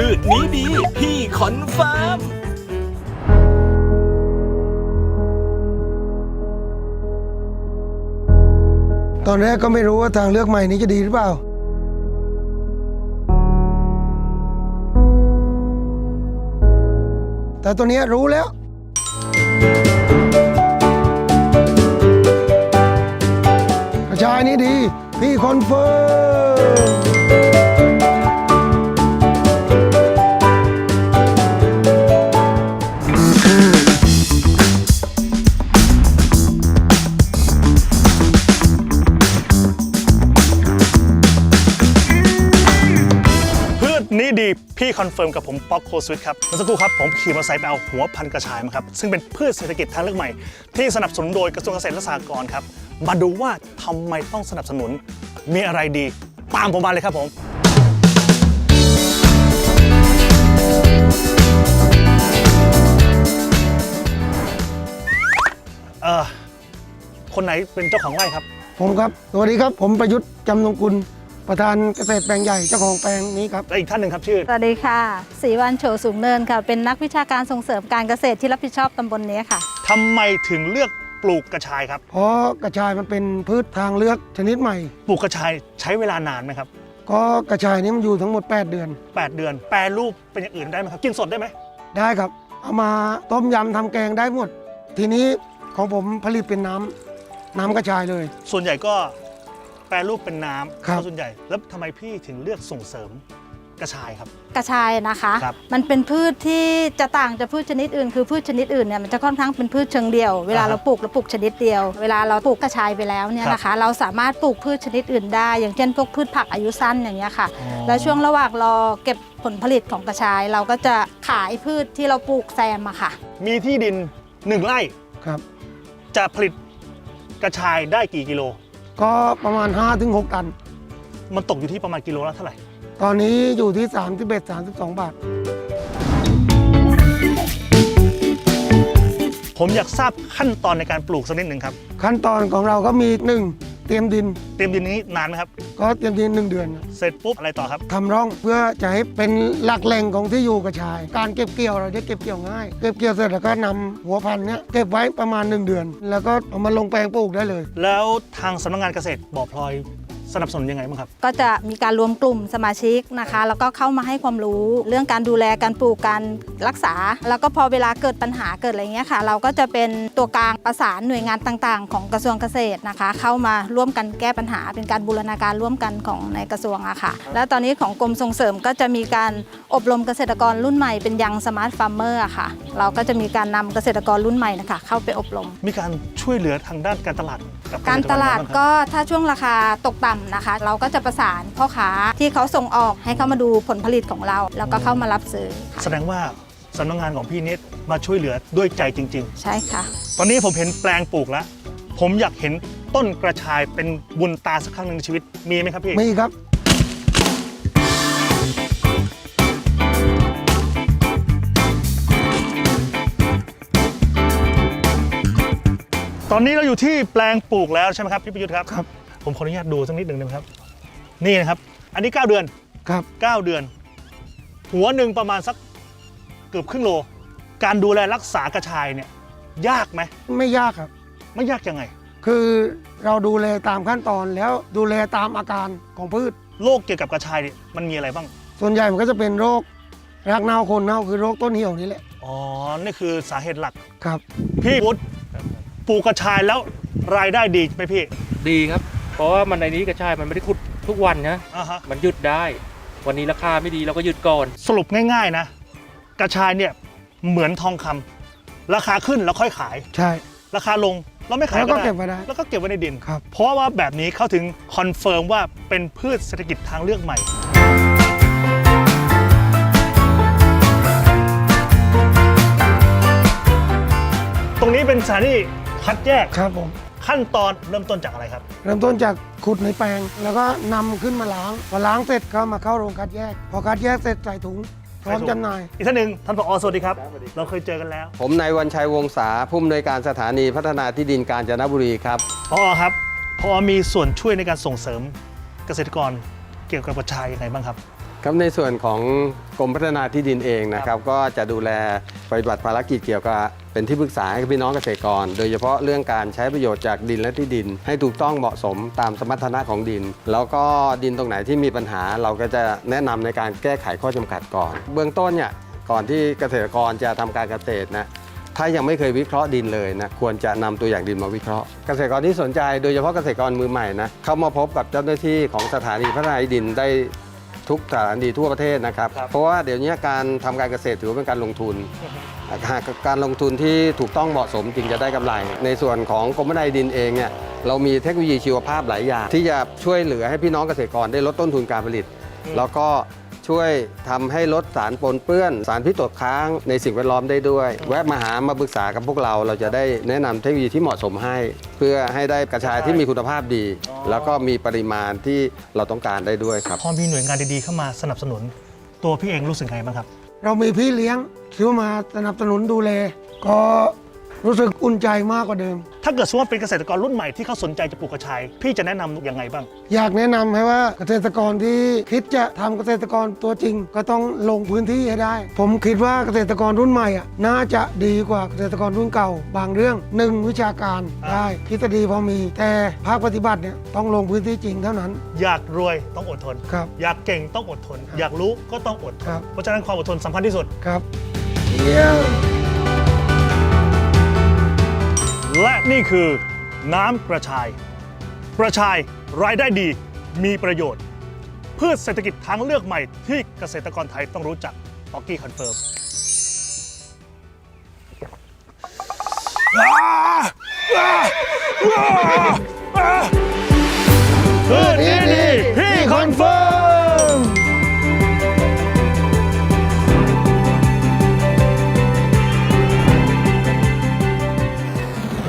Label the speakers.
Speaker 1: พืชนี้ดี พี่คอนเฟิร์ม
Speaker 2: ตอนแรกก็ไม่รู้ว่าทางเลือกใหม่นี้จะดีหรือเปล่า แต่ตัวเนี้ยรู้แล้ว กระชายนี้ดี พี่คอนเฟิร์ม
Speaker 3: ดีพี่คอนเฟิร์มกับผมป๊อกโคสวิตครับเมื่อสักครู่ครับผมขี่มอเตอร์ไซค์ไปเอาหัวพันกระชายมาครับซึ่งเป็นพืชเศรษฐกิจทางเลือกใหม่ ที่สนับสนุนโดยกระทรวงเกษตรและสหกรณ์ครับมาดูว่าทำไมต้องสนับสนุนมีอะไรดีตามผมมาเลยครับผมเออคนไหนเป็นเจ้าของไร่ครับ
Speaker 2: ผมครับสวัสดีครับผมประยุทธ์จำนงกุล ประธานเกษตรแปลงใหญ่เจ้าของแปลงนี้ครับ
Speaker 3: และอีกท่านหนึ่งครับชื่อ
Speaker 4: สวัสดีค่ะศรีวันโฉสูงเนินค่ะ เป็นนักวิชาการส่งเสริมการเกษตรที่รับผิดชอบตำบลนี้ค่ะ
Speaker 3: ทำไมถึงเลือกปลูกกระชายครับ
Speaker 2: เพราะกระชายมันเป็นพืชทางเลือกชนิดใหม่
Speaker 3: ปลูกกระชายใช้เวลานานไหมครับ
Speaker 2: ก็กระชายนี้มันอยู่ทั้งหมด 8 เดือน
Speaker 3: 8 เดือน แปรรูปเป็นอย่างอื่นได้ไหมครับ กินสดได้ไหม
Speaker 2: ได้ครับ เอามาต้มยำทำแกงได้หมด ทีนี้ของผมผลิตเป็นน้ำน้ำกระชายเลย
Speaker 3: ส่วนใหญ่ก็ แปรรูปเป็นน้ำ
Speaker 2: ครับ
Speaker 3: ส่วนใหญ่ แล้วทำไมพี่ถึงเลือกส่งเสริมกระชายครับ
Speaker 4: กระชายนะคะ
Speaker 3: ครับ
Speaker 4: มันเป็นพืชที่จะต่างจากพืชชนิดอื่น คือพืชชนิดอื่นเนี่ยมันจะค่อนข้างเป็นพืชเชิงเดียว เวลา
Speaker 3: อ่าฮะ
Speaker 4: เราปลูกเราปลูกชนิดเดียว เวลาเราปลูกกระชายไปแล้วเนี่ย
Speaker 3: ครับ
Speaker 4: นะคะ เราสามารถปลูกพืชชนิดอื่นได้ อย่างเช่นพวกพืชผักอายุสั้นอย่างเงี้ยค่ะ
Speaker 3: อ๋อ
Speaker 4: แล้วช่วงระหว่างรอเก็บผลผลิตของกระชาย เราก็จะขายพืชที่เราปลูกแซมอะค่ะ
Speaker 3: มีที่ดินหนึ่งไร่
Speaker 2: ครับ
Speaker 3: จะผลิตกระชายได้กี่กิโล
Speaker 2: ก็ประมาณ 5-6 ตัน
Speaker 3: มันตกอยู่ที่ประมาณกิโลละเท่าไหร่
Speaker 2: ตอนนี้อยู่ที่ 31-32 บาท
Speaker 3: ผมอยากทราบขั้นตอนในการปลูกสักนิดหนึ่งครับ
Speaker 2: ขั้นตอนของเราก็มี 1. เตรียมดิน
Speaker 3: เตรียมดินนี้นานไหมครับ
Speaker 2: ก็เตรียมดิน1เดือนครับ
Speaker 3: เสร็จปุ๊บอะไรต่อครับ
Speaker 2: ทำร่องเพื่อจะให้เป็นหลักแหล่งของที่อยู่กระชาย การเก็บเกี่ยวเราจะเก็บเกี่ยวง่าย เก็บเกี่ยวเสร็จแล้วก็นำหัวพันธุ์เนี้ยเก็บไว้ประมาณ1เดือน แล้วก็เอามาลงแปลงปลูกได้เลย
Speaker 3: แล้วทางสำนักงานเกษตรบ่อพลอย สนับสนุนยังไงบ้างครับ
Speaker 4: ก็จะมีการรวมกลุ่มสมาชิกนะคะ แล้วก็เข้ามาให้ความรู้เรื่องการดูแลการปลูกการรักษา แล้วก็พอเวลาเกิดปัญหาเกิดอะไรเงี้ยค่ะ เราก็จะเป็นตัวกลางประสานหน่วยงานต่างๆ ของกระทรวงเกษตรนะคะ เข้ามาร่วมกันแก้ปัญหา เป็นการบูรณาการร่วมกันของในกระทรวงอะค่ะ แล้วตอนนี้ของกรมส่งเสริมก็จะมีการอบรมเกษตรกรรุ่นใหม่เป็นยังสมาร์ทฟาร์มเมอร์ค่ะ เราก็จะมีการนำเกษตรกรรุ่นใหม่นะคะเข้าไปอบรม
Speaker 3: มีการช่วยเหลือทางด้านการตลาดกับ
Speaker 4: การตลาด
Speaker 3: เษรรบ้งครับ
Speaker 4: ก็ถ้าช่วงราคาตกต่ำนะคะ เราก็จะประสานพ่อค้าที่เขาส่งออกให้เข้ามาดูผลผลิตของเรา แล้วก็เข้ามารับซื้อค่ะ
Speaker 3: แสดงว่าสำนักงานของพี่นิดมาช่วยเหลือด้วยใจจริง
Speaker 4: ใช่ค่ะ
Speaker 3: ๆ ตอนนี้ผมเห็นแปลงปลูกแล้ว ผมอยากเห็นต้นกระชายเป็นบุญตาสักครั้งหนึ่งในชีวิตมีไหมครับพี่
Speaker 2: มีครับ
Speaker 3: ตอนนี้เราอยู่ที่แปลงปลูกแล้วใช่ไหมครับพี่ประยุทธ์ครับ
Speaker 2: ครับ
Speaker 3: ผมขออนุญาตดูสักนิดหนึ่งได้ไหมครับ นี่นะครับ อันนี้ 9 เดือน
Speaker 2: ครับ
Speaker 3: 9 เดือน หัวหนึ่งประมาณสักเกือบครึ่งโล การดูแลรักษากระชายเนี่ย ยากไหม
Speaker 2: ไม่ยากครับ
Speaker 3: ไม่ยากยังไง
Speaker 2: คือเราดูแลตามขั้นตอนแล้วดูแลตามอาการของพืช
Speaker 3: โรคเกี่ยวกับกระชายเนี่ยมันมีอะไรบ้าง
Speaker 2: ส่วนใหญ่มันก็จะเป็นโรครากเน่าโคนเน่าคือโรคต้นเหี่ยวนี่แหละ
Speaker 3: อ๋อ นี่คือสาเหตุหลัก
Speaker 2: ครับ
Speaker 3: พี่วุฒิปลูกกระชายแล้วรายได้ดีไหมพี่
Speaker 5: ดีครับ เพราะว่ามันในนี้กระชายมันไม่ได้ขุดทุกวันนะ
Speaker 3: อ่าฮะ
Speaker 5: มันหยุดได้ วันนี้ราคาไม่ดีเราก็หยุดก่อน
Speaker 3: สรุปง่ายๆนะ กระชายเนี่ยเหมือนทองคำราคาขึ้นแล้วค่อยขาย
Speaker 2: ใช่
Speaker 3: ราคาลงแล้วไม่ขาย
Speaker 2: แล้วก็
Speaker 3: ได้
Speaker 2: เก็บไว้ได้
Speaker 3: แล้วก็เก็บไว้ในดิน
Speaker 2: ครับ
Speaker 3: เพราะว่าแบบนี้เขาถึงคอนเฟิร์มว่าเป็นพืชเศรษฐกิจทางเลือกใหม่ ตรงนี้เป็นสถานีคัดแยก
Speaker 2: ครับผม
Speaker 3: ขั้นตอนเริ่มต้นจากอะไรครับ
Speaker 2: เริ่มต้นจากขุดในแปลง แล้วก็นำขึ้นมาล้างพอล้างเสร็จก็มาเข้าโรงคัดแยก พอคัดแยกเสร็จใส่ถุงพร้อม
Speaker 3: ใส่ถุง
Speaker 2: จำหน่าย
Speaker 3: อีกท่านหนึ่งท่านผอสวัสดีครับ เราเคยเจอกันแล้ว
Speaker 6: ผมนายวันชัยวงศาผู้อำนวยการสถานีพัฒนาที่ดินกาญจนบุรีครับ
Speaker 3: พอครับพอมีส่วนช่วยในการส่งเสริมเกษตรกรเกี่ยวกับกระชายยังไงบ้างครับ
Speaker 6: ครับในส่วนของกรมพัฒนาที่ดินเองนะครับ ก็จะดูแลปฏิบัติภารกิจเกี่ยวกับ เป็นที่ปรึกษาให้กับพี่น้องเกษตรกร โดยเฉพาะเรื่องการใช้ประโยชน์จากดินและที่ดิน ให้ถูกต้องเหมาะสมตามสมรรถนะของดิน แล้วก็ดินตรงไหนที่มีปัญหาเราก็จะแนะนำในการแก้ไขข้อจำกัดก่อน เบื้องต้นเนี่ยก่อนที่เกษตรกรจะทำการเกษตรนะถ้ายังไม่เคยวิเคราะห์ดินเลยนะควรจะนำตัวอย่างดินมาวิเคราะห์ เกษตรกรที่สนใจโดยเฉพาะเกษตรกรมือใหม่นะเข้ามาพบกับเจ้าหน้าที่ของสถานีพัฒนาดินได้ทุกสถานีทั่วประเทศนะครับ
Speaker 3: ครับ
Speaker 6: เพราะว่าเดี๋ยวนี้การทำการเกษตรถือว่าเป็นการลงทุน หากการลงทุนที่ถูกต้องเหมาะสมจึงจะได้กำไร ในส่วนของกรมพันาดินเองเนี่ยเรามีเทคโนโลยีชีวภาพหลายอย่าง ที่จะช่วยเหลือให้พี่น้องเกษตรกรได้ลดต้นทุนการผลิต แล้วก็ช่วยทำให้ลดสารปนเปื้อน สารพิษตกค้างในสิ่งแวดล้อมได้ด้วย แวะมาหามาปรึกษากับพวกเรา เราจะได้แนะนำเทคโนโลยีที่เหมาะสมให้ เพื่อให้ได้กระชายที่มีคุณภาพดี แล้วก็มีปริมาณที่เราต้องการได้ด้วยครับ
Speaker 3: พอมีหน่วยงานดีๆเข้ามาสนับสนุน ตัวพี่เองรู้สึกไงบ้างครับ
Speaker 2: เรามีพี่เลี้ยงซื้อมาสนับสนุนดูแลก็ รู้สึกอุ่นใจมากกว่าเดิม
Speaker 3: ถ้าเกิดสมมติว่าเป็นเกษตรกรรุ่นใหม่ที่เขาสนใจจะปลูกกระชาย พี่จะแนะนำยังไงบ้าง
Speaker 2: อยากแนะนำให้ว่าเกษตรกรที่คิดจะทำเกษตรกรตัวจริง ก็ต้องลงพื้นที่ให้ได้ ผมคิดว่าเกษตรกรรุ่นใหม่อะน่าจะดีกว่าเกษตรกรรุ่นเก่า บางเรื่องหนึ่งวิชาการ
Speaker 3: อ่า
Speaker 2: ได้ทฤษฎีพอมี แต่ภาคปฏิบัติเนี่ยต้องลงพื้นที่จริงเท่านั้น
Speaker 3: อยากรวยต้องอดทน
Speaker 2: ครับ
Speaker 3: อยากเก่งต้องอดทน อยากรู้ก็ต้องอดท
Speaker 2: ครั
Speaker 3: น
Speaker 2: บ
Speaker 3: เพราะฉะนั้นความอดทนสำคัญที่สุด
Speaker 2: ครับเยี่ยม
Speaker 3: และนี่คือน้ำกระชาย กระชายรายได้ดีมีประโยชน์ พืชเศรษฐกิจทางเลือกใหม่ที่เกษตรกรไทยต้องรู้จักปอกกี้คอนเฟิร์มพืช